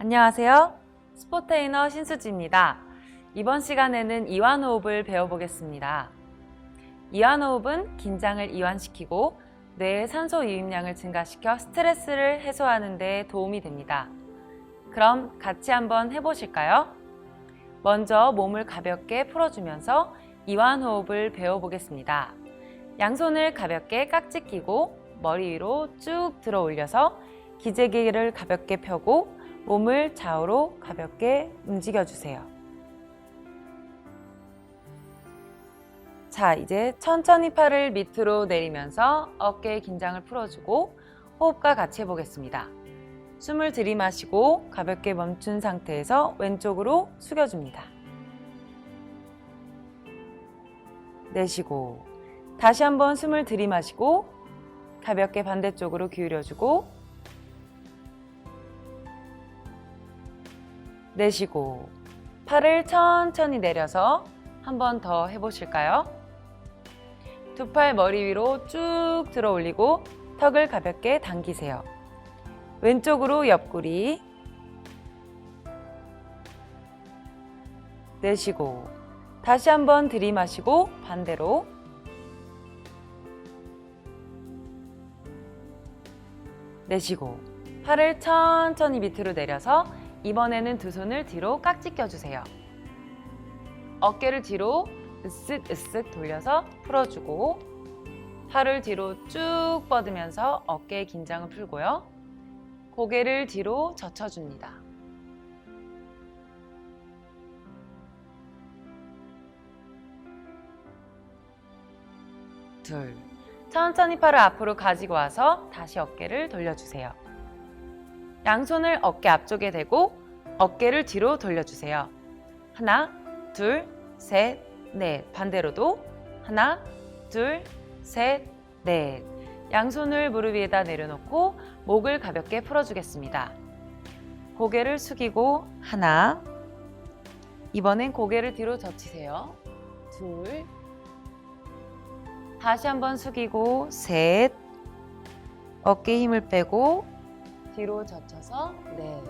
안녕하세요. 스포테이너 신수지입니다. 이번 시간에는 이완호흡을 배워보겠습니다. 이완호흡은 긴장을 이완시키고 뇌의 산소 유입량을 증가시켜 스트레스를 해소하는 데 도움이 됩니다. 그럼 같이 한번 해보실까요? 먼저 몸을 가볍게 풀어주면서 이완호흡을 배워보겠습니다. 양손을 가볍게 깍지 끼고 머리 위로 쭉 들어 올려서 기재기를 가볍게 펴고 몸을 좌우로 가볍게 움직여 주세요. 자, 이제 천천히 팔을 밑으로 내리면서 어깨의 긴장을 풀어주고 호흡과 같이 해보겠습니다. 숨을 들이마시고 가볍게 멈춘 상태에서 왼쪽으로 숙여줍니다. 내쉬고 다시 한번 숨을 들이마시고 가볍게 반대쪽으로 기울여주고 내쉬고 팔을 천천히 내려서 한 번 더 해보실까요? 두 팔 머리 위로 쭉 들어 올리고 턱을 가볍게 당기세요. 왼쪽으로 옆구리 내쉬고 다시 한번 들이마시고 반대로 내쉬고 팔을 천천히 밑으로 내려서 이번에는 두 손을 뒤로 깍지 껴주세요. 어깨를 뒤로 으쓱 으쓱 돌려서 풀어주고 팔을 뒤로 쭉 뻗으면서 어깨의 긴장을 풀고요. 고개를 뒤로 젖혀줍니다. 둘. 천천히 팔을 앞으로 가지고 와서 다시 어깨를 돌려주세요. 양손을 어깨 앞쪽에 대고 어깨를 뒤로 돌려주세요. 하나, 둘, 셋, 넷. 반대로도 하나, 둘, 셋, 넷. 양손을 무릎 위에다 내려놓고 목을 가볍게 풀어주겠습니다. 고개를 숙이고 하나. 이번엔 고개를 뒤로 젖히세요. 둘. 다시 한번 숙이고 셋. 어깨 힘을 빼고 뒤로 젖혀서 넷.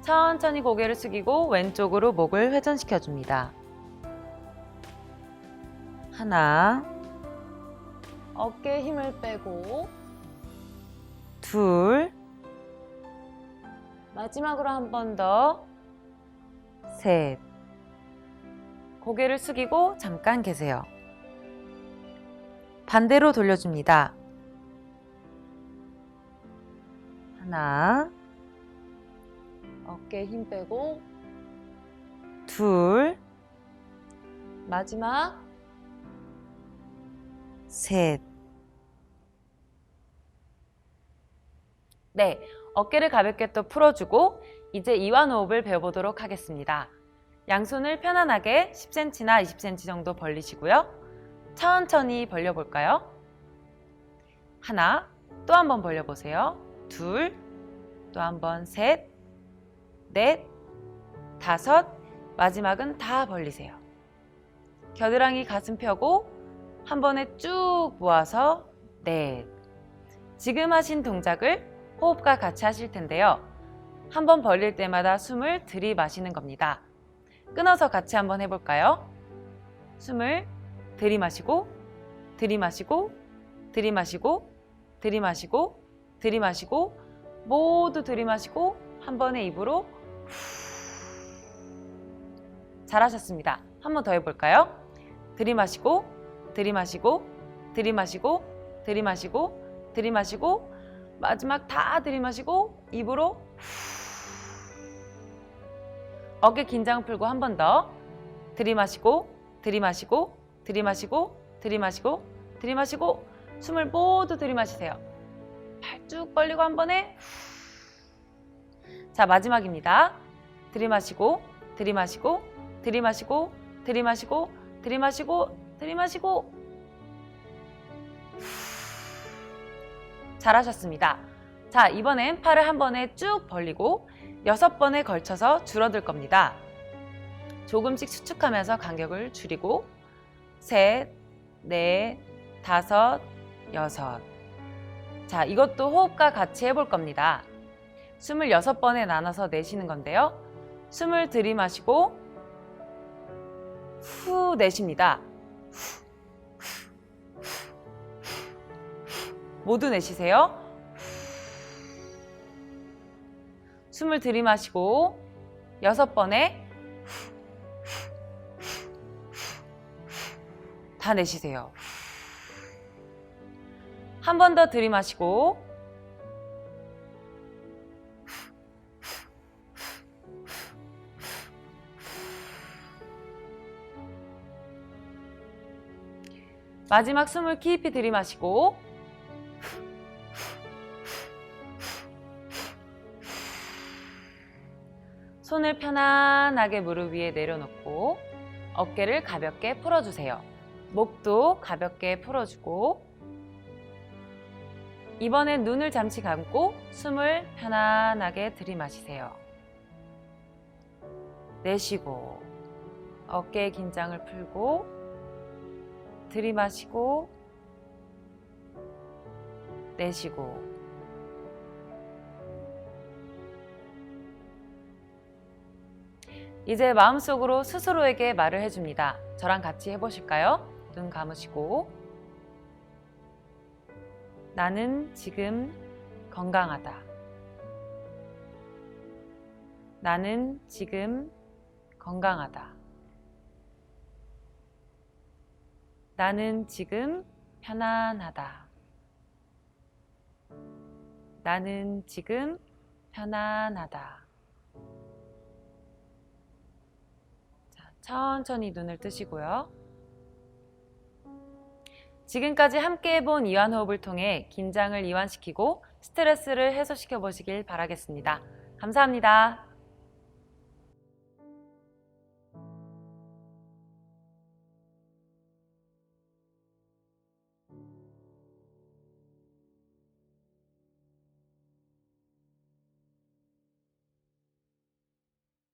천천히 고개를 숙이고 왼쪽으로 목을 회전시켜 줍니다. 하나. 어깨 힘을 빼고 둘. 마지막으로 한 번 더. 셋. 고개를 숙이고 잠깐 계세요. 반대로 돌려줍니다. 하나, 어깨 힘 빼고, 둘, 마지막, 셋. 네, 어깨를 가볍게 또 풀어주고, 이제 이완호흡을 배워보도록 하겠습니다. 양손을 편안하게 10cm나 20cm 정도 벌리시고요. 천천히 벌려볼까요? 하나, 또 한 번 벌려보세요. 둘, 또 한 번 셋, 넷, 다섯, 마지막은 다 벌리세요. 겨드랑이 가슴 펴고 한 번에 쭉 모아서 넷. 지금 하신 동작을 호흡과 같이 하실 텐데요. 한 번 벌릴 때마다 숨을 들이마시는 겁니다. 끊어서 같이 한번 해볼까요? 숨을 들이마시고, 들이마시고, 들이마시고, 들이마시고, 들이마시고, 모두 들이마시고, 한 번에 입으로 후. 잘하셨습니다. 한 번 더 해볼까요? 들이마시고, 들이마시고, 들이마시고, 들이마시고, 들이마시고, 마지막 다 들이마시고, 입으로 후. 어깨 긴장 풀고 한 번 더. 들이마시고, 들이마시고, 들이마시고, 들이마시고, 들이마시고, 숨을 모두 들이마시세요. 팔 쭉 벌리고 한 번에. 자, 마지막입니다. 들이마시고, 들이마시고, 들이마시고, 들이마시고, 들이마시고, 들이마시고. 잘하셨습니다. 자, 이번엔 팔을 한 번에 쭉 벌리고 여섯 번에 걸쳐서 줄어들 겁니다. 조금씩 수축하면서 간격을 줄이고 셋, 넷, 다섯, 여섯. 자, 이것도 호흡과 같이 해볼 겁니다. 숨을 여섯 번에 나눠서 내쉬는 건데요. 숨을 들이마시고 후 내쉽니다. 모두 내쉬세요. 숨을 들이마시고 여섯 번에 다 내쉬세요. 한 번 더 들이마시고 마지막 숨을 깊이 들이마시고 손을 편안하게 무릎 위에 내려놓고 어깨를 가볍게 풀어주세요. 목도 가볍게 풀어주고 이번엔 눈을 잠시 감고 숨을 편안하게 들이마시세요. 내쉬고 어깨 긴장을 풀고 들이마시고 내쉬고 이제 마음속으로 스스로에게 말을 해줍니다. 저랑 같이 해보실까요? 눈 감으시고 나는 지금 건강하다. 나는 지금 건강하다. 나는 지금 편안하다. 나는 지금 편안하다. 자, 천천히 눈을 뜨시고요. 지금까지 함께 해본 이완 호흡을 통해 긴장을 이완시키고 스트레스를 해소시켜 보시길 바라겠습니다. 감사합니다.